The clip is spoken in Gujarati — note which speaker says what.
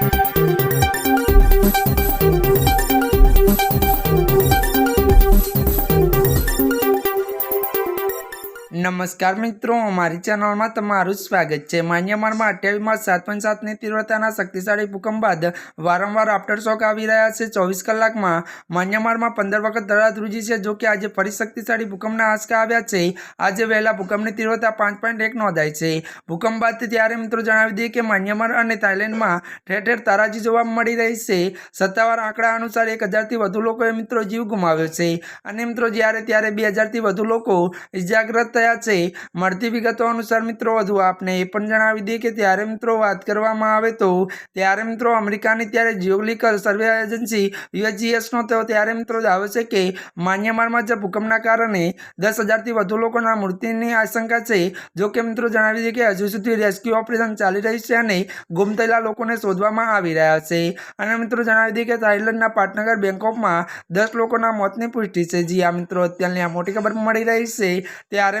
Speaker 1: Thank you. નમસ્કાર મિત્રો, અમારી ચેનલમાં તમારું સ્વાગત છે. માન્યમારમાં અઠ્યાવીસમાં સાત પોઈન્ટ સાતની તીવ્રતાના શક્તિશાળી ભૂકંપ બાદ વારંવાર આફ્ટર શોક આવી રહ્યા છે. ચોવીસ કલાકમાં માન્યમારમાં પંદર વખત ધરા ધ્રુજી છે, જો કે આજે ફરી શક્તિશાળી ભૂકંપના આંચકા આવ્યા છે. આજે વહેલા ભૂકંપની તીવ્રતા પાંચ પોઈન્ટ એક નોંધાઈ છે. ભૂકંપ બાદ ત્યારે મિત્રો જણાવી દઈએ કે માન્યમાર અને થાઇલેન્ડમાં ઠેર ઠેર તારાજી જોવા મળી રહી છે. સત્તાવાર આંકડા અનુસાર એક હજારથી વધુ લોકોએ મિત્રો જીવ ગુમાવ્યો છે. અને મિત્રો જ્યારે, ત્યારે બે હજારથી વધુ લોકો ઇજાગ્રસ્ત થયા છે. મળતી વિગતો અનુસાર મિત્રો, વધુ આપને એ પણ જણાવી દઈએ કે ત્યારે મિત્રો વાત કરવામાં આવે તો, ત્યારે મિત્રો અમેરિકાની ત્યારે જિયોલિકલ સર્વે એજન્સી યુએસજીએસનો તો ત્યારે મિત્રો દાવે છે કે માન્યમારમાં જે ભૂકંપના કારણે દસ હજારથી વધુ લોકોના મૃત્યુની આશંકા છે. જો કે મિત્રો જણાવી દઈએ કે હજુ સુધી રેસ્ક્યુ ઓપરેશન ચાલી રહ્યું છે અને ગુમ થયેલા લોકોને શોધવામાં આવી રહ્યા છે. અને મિત્રો જણાવી દઈએ કે થાઇલેન્ડના પાટનગર બેંકોકમાં દસ લોકોના મોતની પુષ્ટિ છે. જી આ મિત્રો, અત્યારની આ મોટી ખબર મળી રહી છે. ત્યારે